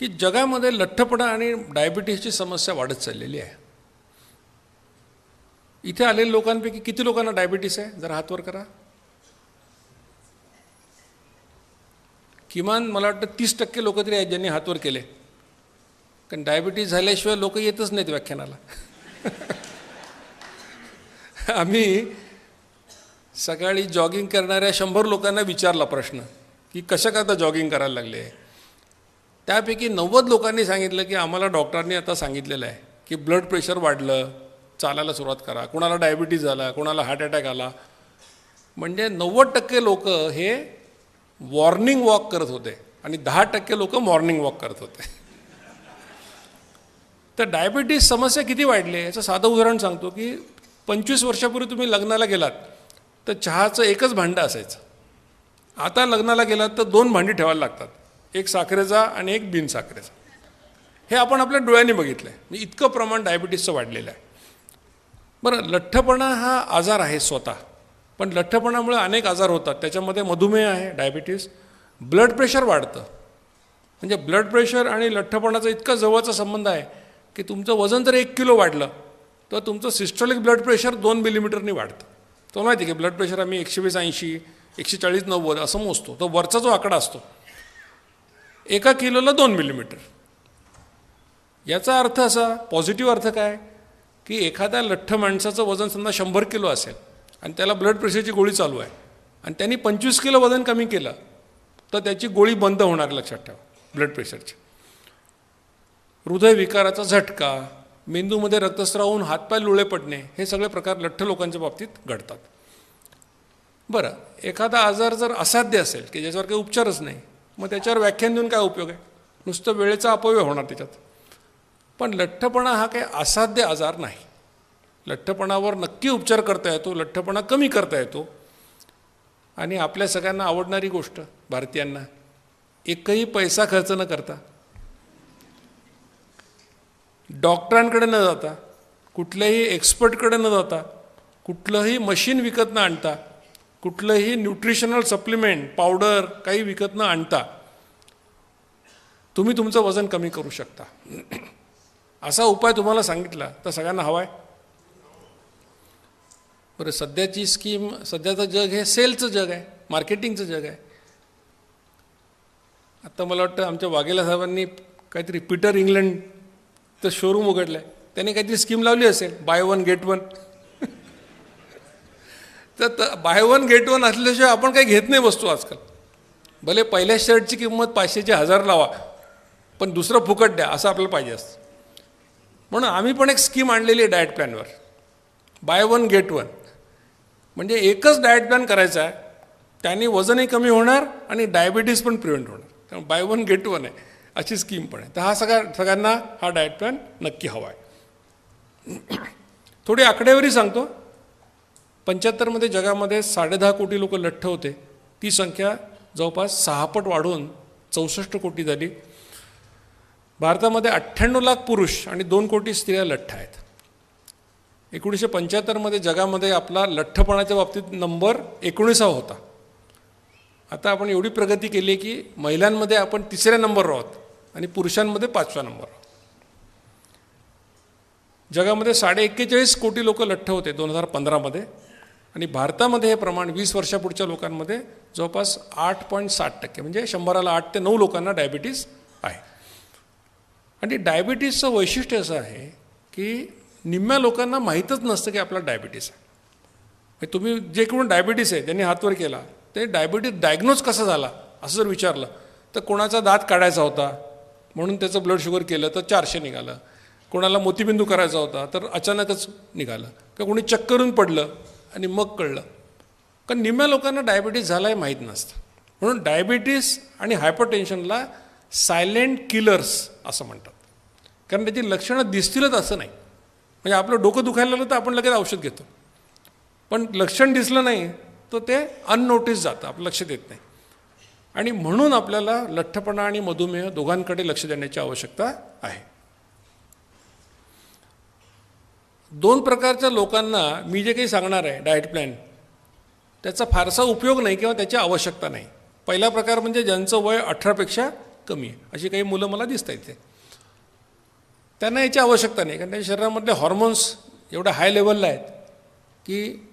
की जगामध्ये लठ्ठपणा आणि डायबिटीसची समस्या वाढत चाललेली आहे. इथे आलेल्या लोकांपैकी किती लोकांना डायबिटीस आहे? जरा हातवर करा. किमान मला वाटतं तीस टक्के लोक तरी आहेत ज्यांनी हातवर केले. कारण डायबिटीस झाल्याशिवाय लोक येतच नाहीत व्याख्यानाला. आम्ही सकाळी जॉगिंग करणाऱ्या शंभर लोकांना विचारला प्रश्न की कशा करता जॉगिंग करायला लागले? आहे त्यापैकी नव्वद लोकांनी सांगितलं की आम्हाला डॉक्टरांनी आता सांगितलेलं आहे की ब्लड प्रेशर वाढलं चालायला सुरुवात करा. कोणाला डायबिटीज झाला कोणाला हार्ट अटॅक आला. म्हणजे नव्वद टक्के लोक हे वॉर्निंग वॉक करत होते आणि दहा टक्के लोक मॉर्निंग वॉक करत होते. तर डायबिटीज समस्या किती वाढली आहे? याचं साधं उदाहरण सांगतो की पंचवीस वर्षापूर्वी तुम्ही लग्नाला गेलात तर चहाचं एकच भांडं असायचं. आता लग्नाला गेलात तर दोन भांडी ठेवायला लागतात. एक साखरेचा आणि एक बिनसाखरेचा हे आपण आपल्या डोळ्यांनी बघितलं आहे म्हणजे इतकं प्रमाण डायबिटीसचं वाढलेलं आहे. बरं लठ्ठपणा हा आजार आहे स्वतः. पण लठ्ठपणामुळे अनेक आजार होतात. त्याच्यामध्ये मधुमेह आहे डायबिटीस ब्लड प्रेशर वाढतं. म्हणजे ब्लड प्रेशर आणि लठ्ठपणाचा इतका जवळचा संबंध आहे की तुमचं वजन जर एक किलो वाढलं तर तुमचं सिस्टॉलिक ब्लड प्रेशर दोन मिलीमीटरनी वाढतं. तो माहिती आहे की ब्लड प्रेशर आम्ही एकशे वीस ऐंशी एकशे चाळीस नव्वद असं मोजतो. तो वरचा जो आकडा असतो एका किलोला दोन मिलीमीटर. याचा अर्थ असा पॉझिटिव्ह अर्थ काय? की एखाद्या लठ्ठ माणसाचं वजन समजा शंभर किलो असेल आणि त्याला ब्लड प्रेशरची गोळी चालू आहे आणि त्यांनी पंचवीस किलो वजन कमी केलं तर त्याची गोळी बंद होणार लक्षात ठेवा ब्लड प्रेशरची हृदयविकाराचा झटका मेंदूमध्ये रक्तस्राव होऊन हातपाय लुळे पडणे हे सगळे प्रकार लठ्ठ लोकांच्या बाबतीत घडतात. बरं एखादा आजार जर असाध्य असेल की ज्याच्यावर काही उपचारच नाही मग त्याच्यावर व्याख्यान देऊन काय उपयोग आहे? नुसतं वेळेचा अपव्यय होणार त्याच्यात. पण लठ्ठपणा हा काही असाध्य आजार नाही. लठ्ठपणावर नक्की उपचार करता येतो लठ्ठपणा कमी करता येतो. आणि आपल्या सगळ्यांना आवडणारी गोष्ट भारतीयांना एकही पैसा खर्च न करता. डॉक्टरांकडे न जाता कुठल्याही एक्सपर्टकडे न जाता कुठलंही मशीन विकत न आणता कुठलंही न्यूट्रिशनल सप्लिमेंट पावडर काही विकत न आणता तुम्ही तुमचं वजन कमी करू शकता. असा उपाय तुम्हाला सांगितला तर सगळ्यांना हवा आहे बरं सध्याची स्कीम सध्याचं जग हे सेलचं जग आहे मार्केटिंगचं जग आहे. आत्ता मला वाटतं आमच्या वाघेला साहेबांनी काहीतरी पीटर इंग्लंडचं शोरूम उघडलं आहे त्याने काहीतरी स्कीम लावली असेल बाय वन गेट वन तर बाय वन गेट वन असल्याशिवाय आपण काही घेत नाही वस्तू आजकाल. भले पहिल्या शर्टची किंमत पाचशेचे हजार लावा पण दुसरं फुकट द्या असं आपल्याला पाहिजे असतं. म्हणून आम्ही पण एक स्कीम आणलेली आहे डाएट प्लॅनवर बाय वन गेट वन म्हणजे एकच डाएट प्लॅन करायचा आहे त्याने वजनही कमी होणार आणि डायबिटीज पण प्रिव्हेंट होणार. त्यामुळे बाय वन गेट वन आहे अशी स्कीम पण आहे. तर हा सगळ्या सगळ्यांना हा डाएट प्लॅन नक्की हवा आहे. थोडी आकडेवारी सांगतो. पंच्याहत्तरमध्ये जगामध्ये साडेदहा कोटी लोक लठ्ठ होते. ती संख्या जवळपास सहापट वाढून चौसष्ट कोटी झाली. भारतामध्ये अठ्ठ्याण्णव लाख पुरुष आणि दोन कोटी स्त्रिया लठ्ठ आहेत. एकोणीसशे पंच्याहत्तरमध्ये जगामध्ये आपला लठ्ठपणाच्या बाबतीत नंबर एकोणीसावा होता. आता आपण एवढी प्रगती केली आहे की महिलांमध्ये आपण तिसऱ्या नंबरवर आहोत आणि पुरुषांमध्ये पाचव्या नंबर जगामध्ये साडे एक्केचाळीस कोटी लोक लठ्ठ होते दोन हजार पंधरामध्ये. आणि भारतामध्ये हे प्रमाण वीस वर्षापुढच्या लोकांमध्ये जवळपास आठ पॉईंट साठ टक्के म्हणजे शंभराला आठ ते नऊ लोकांना डायबिटीस आहे. आणि डायबिटीसचं वैशिष्ट्य असं आहे की निम्म्या लोकांना माहीतच नसतं की आपला डायबिटीस आहे. म्हणजे तुम्ही जे कोण डायबिटीस आहे त्यांनी हातवर केला ते डायबिटीस डायग्नोज कसा झाला असं जर विचारलं तर कोणाचा दात काढायचा होता म्हणून त्याचं ब्लड शुगर केलं तर चारशे निघालं. कोणाला मोतीबिंदू करायचा होता तर अचानकच निघालं. का कोणी चक्करून पडलं आणि मग कळलं. कारण निम्म्या लोकांना डायबिटीस झाला आहे माहीत नसतं. म्हणून डायबिटीस आणि हायपरटेन्शनला सायलेंट किलर्स असं म्हणतात. कारण त्याची लक्षणं दिसतीलच असं नाही. म्हणजे आपलं डोकं दुखायला लागलं तर आपण लगेच औषध घेतो. पण लक्षण दिसलं नाही तर ते अननोटीस जातं आपलं लक्ष देत नाही. आणि म्हणून आपल्याला लठ्ठपणा आणि मधुमेह दोघांकडे लक्ष देण्याची आवश्यकता आहे. दोन प्रकारच्या लोकांना मी जे काही सांगणार आहे डाएट प्लॅन त्याचा फारसा उपयोग नाही किंवा त्याची आवश्यकता नाही. पहिला प्रकार म्हणजे ज्यांचं वय अठरापेक्षा कमी आहे. अशी काही मुलं मला दिसत आहेत त्यांना याची आवश्यकता नाही कारण त्यांच्या शरीरामधले हॉर्मोन्स एवढ्या हाय लेवलला आहेत की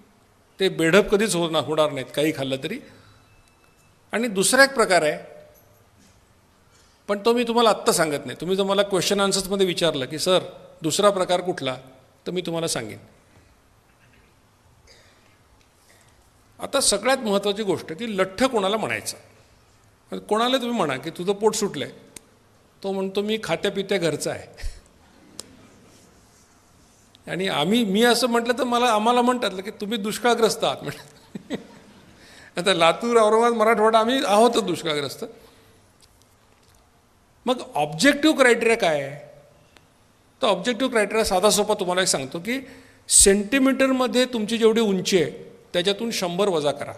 ते बेढप कधीच होणार होणार नाहीत काही खाल्लं तरी. आणि दुसरा एक प्रकार आहे पण तो मी तुम्हाला आत्ता सांगत नाही. तुम्ही जर मला क्वेश्चन आन्सर्समध्ये विचारलं की सर दुसरा प्रकार कुठला? तर मी तुम्हाला सांगेन. आता सगळ्यात महत्त्वाची गोष्ट की लठ्ठ कोणाला म्हणायचं? म्हणजे कोणाला तुम्ही म्हणा की तुझं पोट सुटलं आहे तो म्हणतो मी खात्यापित्या घरचा आहे. आणि आम्ही मी असं म्हटलं तर मला आम्हाला म्हणतात की तुम्ही दुष्काळग्रस्त आहात म्हणजे आता लातूर औरंगाबाद मराठवाडा आम्ही आहोतच दुष्काळग्रस्त. मग ऑब्जेक्टिव्ह क्रायटेरिया काय आहे? तर ऑब्जेक्टिव्ह क्रायटेरिया साधा सोपा तुम्हाला एक सांगतो की सेंटीमीटरमध्ये तुमची जेवढी उंची आहे त्याच्यातून शंभर वजा करा.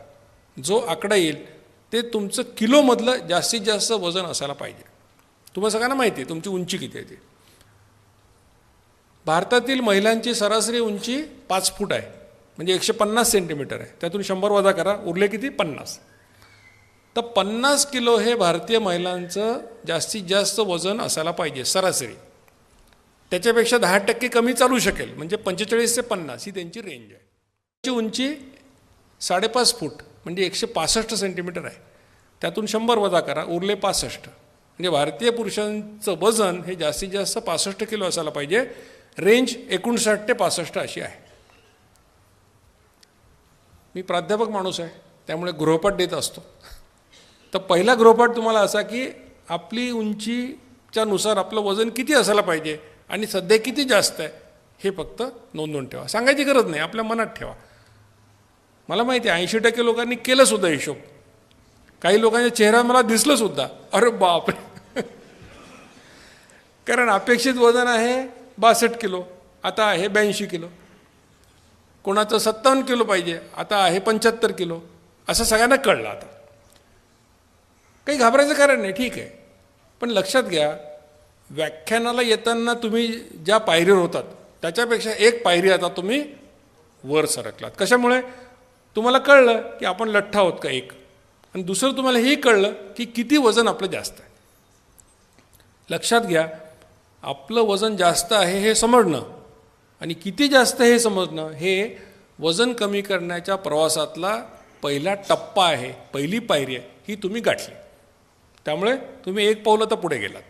जो आकडा येईल ते तुमचं किलोमधलं जास्तीत जास्त वजन असायला पाहिजे. तुम्हाला सगळ्यांना माहिती आहे तुमची उंची किती आहे ती. भारतातील महिलांची सरासरी उंची पाच फूट आहे. म्हणजे एकशे पन्नास सेंटीमीटर आहे. त्यातून शंभर वजा करा उरले किती? पन्नास. तर पन्नास किलो हे भारतीय महिलांचं जास्तीत जास्त वजन असायला पाहिजे सरासरी. त्याच्यापेक्षा दहा टक्के कमी चालू शकेल. म्हणजे पंचेचाळीस ते पन्नास ही त्यांची रेंज आहे. त्याची उंची साडेपाच फूट म्हणजे एकशे पासष्ट सेंटीमीटर आहे. त्यातून शंभर वजा करा उरले पासष्ट. म्हणजे भारतीय पुरुषांचं वजन हे जास्तीत जास्त पासष्ट किलो असायला पाहिजे. रेंज एकोणसाठ ते पासष्ट अशी आहे. मी प्राध्यापक माणूस आहे त्यामुळे गृहपाठ देत असतो. तर पहिला गृहपाठ तुम्हाला असा की आपली उंचीच्या नुसार आपलं वजन किती असायला पाहिजे? आणि सध्या किती जास्त आहे हे फक्त नोंदवून ठेवा. सांगायची गरज नाही आपल्या मनात ठेवा. मला माहिती आहे ऐंशी टक्के लोकांनी केलं सुद्धा हिशोब. काही लोकांच्या चेहरा मला दिसलं सुद्धा. अरे बाप कारण अपेक्षित वजन आहे बासष्ट किलो आता आहे ब्याऐंशी किलो. कोणाचं सत्तावन्न किलो पाहिजे आता आहे पंच्याहत्तर किलो. असं सगळ्यांना कळलं आता. काही घाबरायचं कारण नाही ठीक आहे. पण लक्षात घ्या व्याख्यानाला येताना तुम्ही ज्या पायरीवर होतात त्याच्यापेक्षा एक पायरी आता तुम्ही वर सरकलात. कशामुळे? तुम्हाला कळलं की आपण लठ्ठा आहोत का एक? आणि दुसरं तुम्हाला हेही कळलं की किती वजन आपलं जास्त आहे. लक्षात घ्या आपलं वजन जास्त आहे हे समजणं आणि किती जास्त हे समजणं हे वजन कमी करण्याच्या प्रवासातला पहिला टप्पा आहे पहिली पायरी आहे ही तुम्ही गाठली. त्यामुळे तुम्ही एक पावलं तर पुढे गेलात.